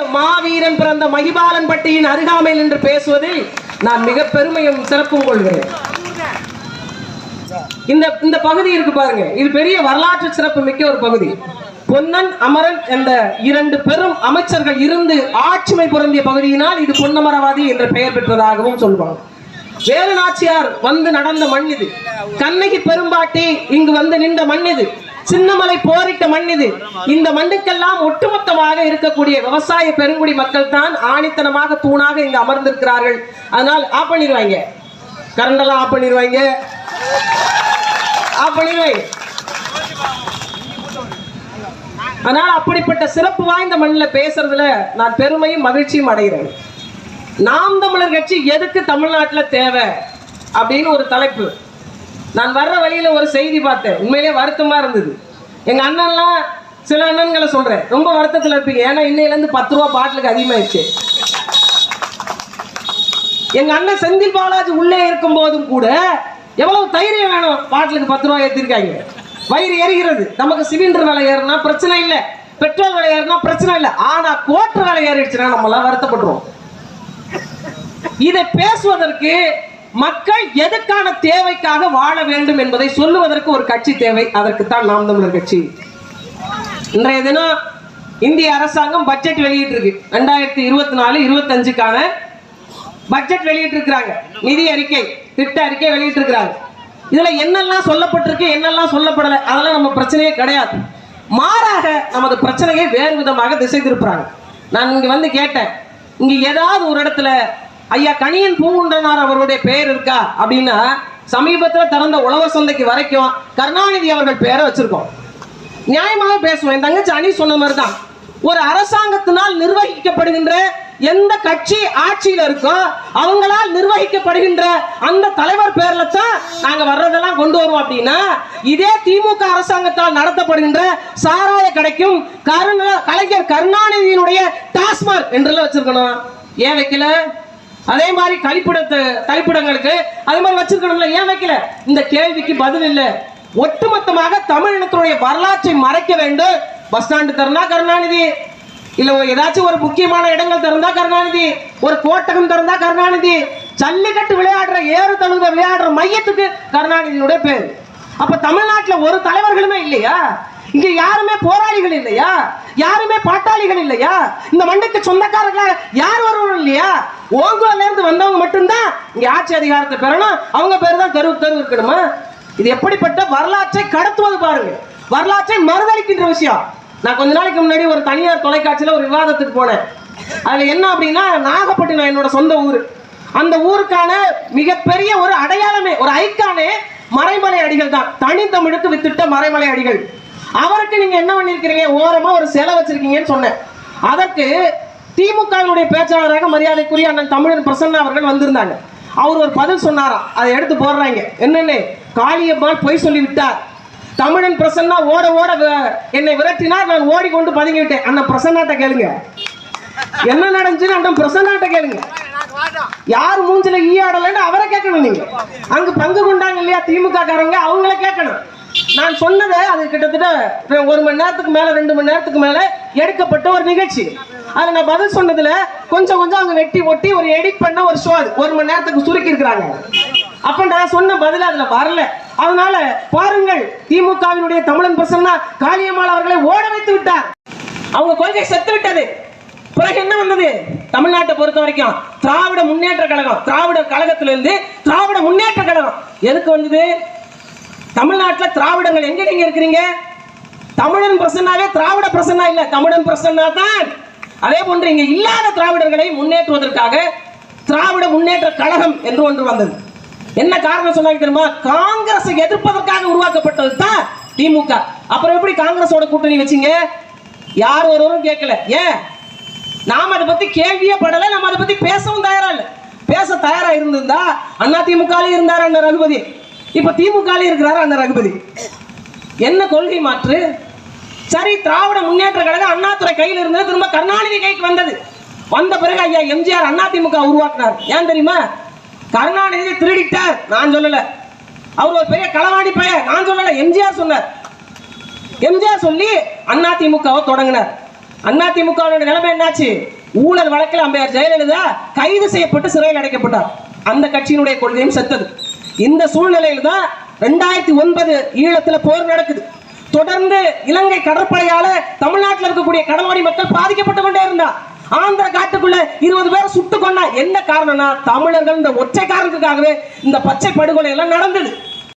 மாவீரன் பிறந்த மகிபாலன் பட்டியின் அருகாமையில் என்று பேசுவதில் நான் மிக பெருமையும் சிறப்பும் கொள்கிறேன். இந்த இந்த பகுதி இருக்கு பாருங்க. இது பெரிய வரலாற்று சிறப்பு மிக்க ஒரு பகுதி. பொன்னன் அமரன் என்ற இரண்டு பெரும் அமைச்சர்கள் இருந்து ஆட்சிமை பொருந்திய பகுதியினால் இது பொன்னமரவாதி என்ற பெயர் பெற்றதாகவும் சொல்வாங்க. வேலு நாச்சியார் வந்து நடந்த மண் இது கண்ணகி பெரும்பாட்டி இங்கு வந்து நின்ற மண் இது சின்னமலை போரிட்ட மண் இது. இந்த மண்ணுக்கெல்லாம் ஒட்டுமொத்தமாக இருக்கக்கூடிய விவசாய பெருங்குடி மக்கள் தான் ஆணித்தனமாக தூணாக இங்கு அமர்ந்திருக்கிறார்கள். அதனால் ஆஃப் பண்ணிடுவாங்க கரண்டெல்லாம் ஆஃப் பண்ணிடுவாங்க ஆஃப் பண்ணிடுவாங்க ஆனால் அப்படிப்பட்ட சிறப்பு வாய்ந்த மண்ணில் பேசுறதுல நான் பெருமையும் மகிழ்ச்சியும் அடைகிறேன். நாம் தமிழர் கட்சி எதுக்கு தமிழ்நாட்டில் தேவை? அப்படின்னு ஒரு தலைப்பு. நான் வர்ற வழியில ஒரு செய்தி பார்த்தேன். உண்மையிலே வருத்தமா இருந்தது. எங்க அண்ணன்லாம் சில அண்ணன்களை சொல்றேன். ரொம்ப வருத்தத்தில் இருப்பீங்க. ஏன்னா இன்னையிலேருந்து பத்து ரூபா பாட்டிலுக்கு அதிகமாயிடுச்சு. எங்கள் அண்ணன் செந்தில் பாலாஜி உள்ளே இருக்கும் போதும் கூட எவ்வளவு தைரியம் வேணும்? பாட்டிலுக்கு பத்து ரூபா ஏற்றிருக்காங்க வயிறு எரிகிறது. நமக்கு சிலிண்டர் விலை ஏறினா பிரச்சனை இல்லை. பெட்ரோல் விலை ஏறினா பிரச்சனை இல்லை. ஆனால் கோட்டு விலை ஏறிடுச்சுன்னா நம்ம எல்லாம் வருத்தப்படுறோம் இதை பேசுவதற்கு மக்கள் எதுக்கான தேவைக்காக வாழ வேண்டும் என்பதை சொல்லுவதற்கு ஒரு கட்சி தேவை. அதற்குத்தான் நாம் தமிழர் கட்சி. இன்றைய தினம் இந்திய அரசாங்கம் பட்ஜெட் வெளியிட்டிருக்கு. ரெண்டாயிரத்தி இருபத்தி நாலு இருபத்தஞ்சுக்கான பட்ஜெட் வெளியிட்டிருக்கிறாங்க. நிதி அறிக்கை திட்ட அறிக்கை வெளியிட்டிருக்கிறாங்க. இதுல என்னெல்லாம் சொல்லப்பட்டிருக்கு என்னெல்லாம் சொல்லப்படலை அதெல்லாம் நம்ம பிரச்சனையே கிடையாது. மாறாக நமது பிரச்சனையை வேறு விதமாக திசை திருப்புறாங்க. நான் இங்க வந்து கேட்டேன். இங்க ஏதாவது ஒரு இடத்துல ஐயா கணியன் பூங்குன்றனார் அவருடைய பெயர் இருக்கா அப்படின்னா சமீபத்தில் திறந்த உழவர் சந்தைக்கு வரைக்கும் கருணாநிதி அவர்கள் பெயரை வச்சிருக்கோம். நியாயமாக பேசுவோம். என் தங்கச்சி அணி சொன்ன மாதிரி தான் ஒரு அரசாங்கத்தினால் நிர்வகிக்கப்படுகின்ற எந்த கட்சி ஆட்சியில இருக்கோ அவங்களால் நிர்வகிக்கப்படுகின்ற அந்த தலைவர் பேர்ல தான் நாங்க வர்றதெல்லாம் கொண்டு வருவோம் அப்படின்னா இதே திமுக அரசாங்கத்தால் நடத்தப்படுகின்ற சாராய கடைக்கும் கருண கலைஞர் கருணாநிதியினுடைய டாஸ்மாக் என்றெல்லாம் வச்சிருக்கணும். ஏன் வைக்கல? அதே மாதிரி கழிப்பிடத்து கழிப்பிடங்களுக்கு அதே மாதிரி வச்சிருக்கணும்ல. ஏன் வைக்கல? இந்த கேள்விக்கு பதில் இல்லை. ஒட்டுமொத்தமாக தமிழினத்தினுடைய வரலாற்றை மறைக்க வேண்டும். பஸ் ஸ்டாண்டு திறந்தா கருணாநிதி. இல்ல ஏதாச்சும் ஒரு முக்கியமான இடங்கள் திறந்தா கருணாநிதி. ஒரு கோட்டகம் திறந்தா கருணாநிதி. ஜல்லிக்கட்டு விளையாடுற ஏறு தழுத விளையாடுற மையத்துக்கு கருணாநிதியுடைய பேர். அப்ப தமிழ்நாட்டுல ஒரு தலைவர்களுமே இல்லையா? இங்க யாருமே போராளிகள் இல்லையா? யாருமே பாட்டாளிகள் இல்லையா? இந்த மண்ணுக்கு சொந்தக்காரர்களா யார் வருவரும் இல்லையா? ஓங்கோல இருந்து வந்தவங்க மட்டும்தான் இங்க ஆட்சி அதிகாரத்தை பெறணும். அவங்க பேர் தான் தெருவு தெருவு இருக்கணுமா? இது எப்படிப்பட்ட வரலாற்றை கடத்துவது பாருங்க. வரலாற்றை மறுதளிக்கின்ற விஷயம். நான் கொஞ்ச நாளைக்கு முன்னாடி ஒரு தனியார் தொலைக்காட்சியில ஒரு விவாதத்துக்கு போனேன். அதுல என்ன அப்படின்னா நாகப்பட்டினம் என்னோட சொந்த ஊர். அந்த ஊருக்கான மிகப்பெரிய ஒரு அடையாளமே ஒரு ஐக்கானே மறைமலை அடிகள் தான் தனித்தமிழுக்கு வித்திட்ட மறைமலை அடிகள். அவருக்கு நீங்க என்ன பண்ணிருக்கிறீங்க? ஓரமா ஒரு சிலை வச்சிருக்கீங்கன்னு சொன்னேன். அதற்கு திமுகவினுடைய பேச்சாளராக மரியாதைக்குரிய அண்ணன் தமிழன் பிரசன்னா அவர்கள் வந்திருந்தாங்க. அவர் ஒரு பதில் சொன்னாராம். அதை எடுத்து போடுறாங்க. என்னன்னு? காளியம்மாள் பொய் சொல்லி விட்டார் தமிழன் பிரசன்னா ஓட ஓட என்னை விரட்டினார். நான் ஓடிக்கொண்டு பதுங்கி விட்டேன் அண்ணன் பிரசன்னாட்ட கேளுங்க. என்ன நடந்துச்சுன்னு அண்ணன் பிரசன்னாட்ட கேளுங்க. யார் மூஞ்சில ஈ ஆடலன்னு அவரை கேட்கணும் நீங்க. அங்க பங்கு கொண்டாங்க இல்லையா திமுக காரங்க அவங்கள கேட்கணும். நான் சொன்னதை அது கிட்டத்தட்ட ஒரு மணி நேரத்துக்கு மேல ரெண்டு மணி நேரத்துக்கு மேல எடுக்கப்பட்ட ஒரு நிகழ்ச்சி. அதுல நான் பதில் சொன்னதுல கொஞ்சம் கொஞ்சம் அவங்க வெட்டி ஒட்டி ஒரு எடிட் பண்ண ஒரு ஷோ அது. ஒரு மணி நேரத்துக்கு சுருக்கி இருக்கிறாங்க. அப்ப நான் சொன்ன பதில் அதுல வரல. அதனால பாருங்கள் திமுகவினுடைய தமிழன் பிரசன்னா காளியம்மாள் அவர்களை ஓட வைத்து விட்டார். அவங்க கொள்கை செத்து விட்டது. பிறகு என்ன வந்தது? தமிழ்நாட்டை பொறுத்த வரைக்கும் திராவிட முன்னேற்ற கழகம் திராவிட கழகத்திலிருந்து திராவிட முன்னேற்ற கழகம். எதுக்கு வந்தது? தமிழ்நாட்டில் திராவிடங்கள் எங்க நீங்க இருக்கிறீங்க? தமிழன் பிரசன்னாவே திராவிட பிரசன்னா இல்ல தமிழன் பிரசன்னா தான். அதே போன்று இங்க இல்லாத திராவிடர்களை முன்னேற்றுவதற்காக திராவிட முன்னேற்ற கழகம் என்று ஒன்று வந்தது. என்ன காரணம் சொன்னாங்க தெரியுமா? காங்கிரஸை எதிர்ப்பதற்காக உருவாக்கப்பட்டது தான் திமுக. அப்புறம் எப்படி காங்கிரஸோட கூட்டணி வச்சீங்க? யார் ஒருவரும் கேட்கல. ஏன்? நாம அதை பத்தி கேள்வியே படல நம்ம அதை பத்தி பேசவும் தயாரா இல்லை. பேச தயாரா இருந்திருந்தா அண்ணா திமுகலயும் இருந்தார் அண்ணன் ரகுபதி? இப்ப திமுகலயும் இருக்கிறாரு அந்த ரகுபதி? என்ன கொள்கை மாற்று? சரி திராவிட முன்னேற்ற கழகம் அண்ணாத்துறை கையில் இருந்தது திரும்ப கருணாநிதி கைக்கு வந்தது. வந்த பிறகு ஐயா எம்ஜிஆர் அண்ணா திமுக உருவாக்குனார். ஏன் தெரியுமா? கருணாநிதி திருடிட்டார். நான் சொல்லல. அவர் ஒரு பெரிய களவாணி பெயர் நான் சொல்லல. எம்ஜிஆர் சொன்னார். எம்ஜிஆர் சொல்லி அண்ணா திமுகவை தொடங்கினார். அதிமுகவோட நிலைமை என்னாச்சு? ஊழல் வழக்கில் அம்பையார் ஜெயலலிதா கைது செய்யப்பட்டு சிறையில் அடைக்கப்பட்டார். அந்த கட்சியினுடைய கொள்கையும் செத்தது. இந்த சூழ்நிலையில தான் ரெண்டாயிரத்தி ஒன்பது ஈழத்துல போர் நடக்குது. தொடர்ந்து இலங்கை கடற்படையால தமிழ்நாட்டில் இருக்கக்கூடிய கடலோடி மக்கள் பாதிக்கப்பட்டு கொண்டே இருந்தா. ஆந்திர காட்டுக்குள்ள இருபது பேர் சுட்டு கொண்டா என்ன காரணம்னா தமிழர்கள் இந்த ஒற்றை காரணத்துக்காகவே இந்த பச்சை படுகொலை எல்லாம் நடந்தது.